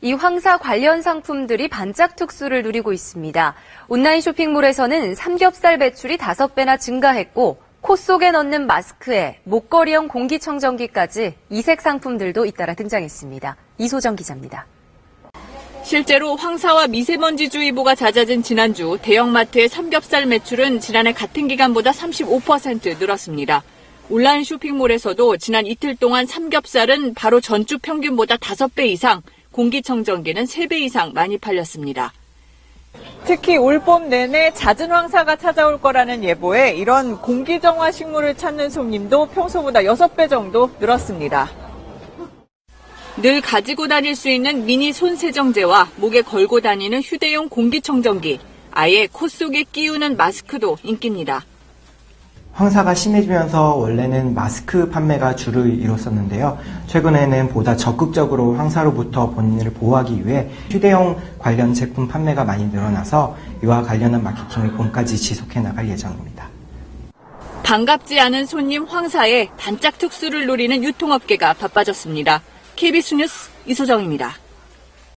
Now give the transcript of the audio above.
이 황사 관련 상품들이 반짝 특수를 누리고 있습니다. 온라인 쇼핑몰에서는 삼겹살 매출이 5배나 증가했고 코 속에 넣는 마스크에 목걸이형 공기청정기까지 이색 상품들도 잇따라 등장했습니다. 이소정 기자입니다. 실제로 황사와 미세먼지주의보가 잦아진 지난주 대형마트의 삼겹살 매출은 지난해 같은 기간보다 35% 늘었습니다. 온라인 쇼핑몰에서도 지난 이틀 동안 삼겹살은 바로 전주 평균보다 5배 이상, 공기청정기는 3배 이상 많이 팔렸습니다. 특히 올봄 내내 잦은 황사가 찾아올 거라는 예보에 이런 공기정화 식물을 찾는 손님도 평소보다 6배 정도 늘었습니다. 늘 가지고 다닐 수 있는 미니 손세정제와 목에 걸고 다니는 휴대용 공기청정기, 아예 코 속에 끼우는 마스크도 인기입니다. 황사가 심해지면서 원래는 마스크 판매가 주를 이뤘었는데요. 최근에는 보다 적극적으로 황사로부터 본인을 보호하기 위해 휴대용 관련 제품 판매가 많이 늘어나서 이와 관련한 마케팅을 봄까지 지속해 나갈 예정입니다. 반갑지 않은 손님 황사에 단짝 특수를 노리는 유통업계가 바빠졌습니다. KBS 뉴스 이소정입니다.